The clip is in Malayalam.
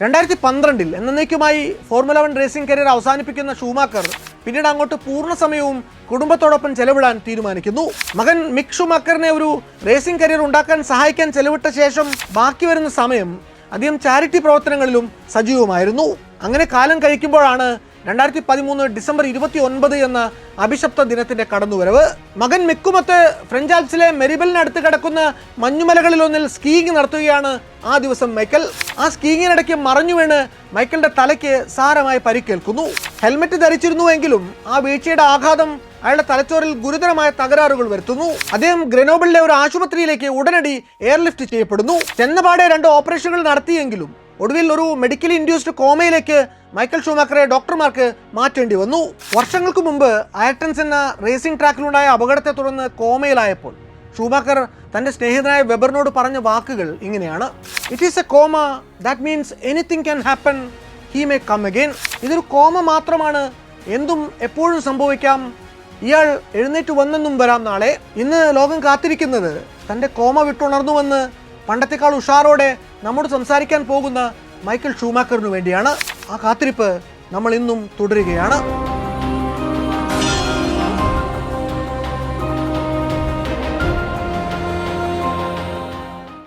രണ്ടായിരത്തി പന്ത്രണ്ടിൽ എന്നേക്കുമായി ഫോർമുല വൺ റേസിംഗ് കരിയർ അവസാനിപ്പിക്കുന്ന ഷൂമാക്കർ പിന്നീട് അങ്ങോട്ട് പൂർണ സമയവും കുടുംബത്തോടൊപ്പം ചെലവിടാൻ തീരുമാനിക്കുന്നു. മകൻ മിക് ഷുമാക്കറിനെ ഒരു റേസിംഗ് കരിയർ ഉണ്ടാക്കാൻ സഹായിക്കാൻ ചെലവിട്ട ശേഷം ബാക്കി വരുന്ന സമയം അദ്ദേഹം ചാരിറ്റി പ്രവർത്തനങ്ങളിലും സജീവമായിരുന്നു. അങ്ങനെ കാലം കഴിക്കുമ്പോഴാണ് രണ്ടായിരത്തി പതിമൂന്ന് ഡിസംബർ ഇരുപത്തി ഒൻപത് എന്ന അഭിശപ്ത ദിനത്തിന്റെ കടന്നുവരവ്. മകൻ മിക്കുമത്ത് ഫ്രഞ്ച് ആൽപ്സിലെ മെരിബലിനടുത്ത് കിടക്കുന്ന മഞ്ഞുമലകളിലൊന്നിൽ സ്കീയിങ് നടത്തുകയാണ് ആ ദിവസം മൈക്കൽ. ആ സ്കീയിങ്ങിനിടയ്ക്ക് മറഞ്ഞു വീണ് മൈക്കലിന്റെ തലയ്ക്ക് സാരമായി പരിക്കേൽക്കുന്നു. ഹെൽമെറ്റ് ധരിച്ചിരുന്നുവെങ്കിലും ആ വീഴ്ചയുടെ ആഘാതം അയാളുടെ തലച്ചോറിൽ ഗുരുതരമായ തകരാറുകൾ വരുത്തുന്നു. അദ്ദേഹം ഗ്രനോബിളിലെ ഒരു ആശുപത്രിയിലേക്ക് ഉടനടി എയർലിഫ്റ്റ് ചെയ്യപ്പെടുന്നു. ചെന്നപാടെ രണ്ട് ഓപ്പറേഷനുകൾ നടത്തിയെങ്കിലും ഒടുവിൽ ഒരു മെഡിക്കലി ഇൻഡ്യൂസ്ഡ് കോമയിലേക്ക് മൈക്കൽ ഷൂമാക്കറെ ഡോക്ടർമാർക്ക് മാറ്റേണ്ടി വന്നു. വർഷങ്ങൾക്ക് മുമ്പ് അയർട്ടൻസ് എന്ന റേസിംഗ് ട്രാക്കിലുണ്ടായ അപകടത്തെ തുടർന്ന് കോമയിലായപ്പോൾ ഷൂമാക്കർ തന്റെ സ്നേഹിതനായ വെബറിനോട് പറഞ്ഞ വാക്കുകൾ ഇങ്ങനെയാണ്. It is a coma that means anything can happen he may come again ഇതൊരു കോമ മാത്രമാണ്. എന്തും എപ്പോഴും സംഭവിക്കാം. ഇയാൾ എഴുന്നേറ്റ് വന്നെന്നും വരാം നാളെ. ഇന്ന് ലോകം കാത്തിരിക്കുന്നത് തന്റെ കോമ വിട്ടുണർന്നുവെന്ന് പണ്ടത്തെക്കാൾ ഉഷാറോടെ നമ്മോട് സംസാരിക്കാൻ പോകുന്ന മൈക്കിൾ ഷൂമാക്കറിനു വേണ്ടിയാണ് ആ കാത്തിരിപ്പ് നമ്മൾ ഇന്നും തുടരുകയാണ്.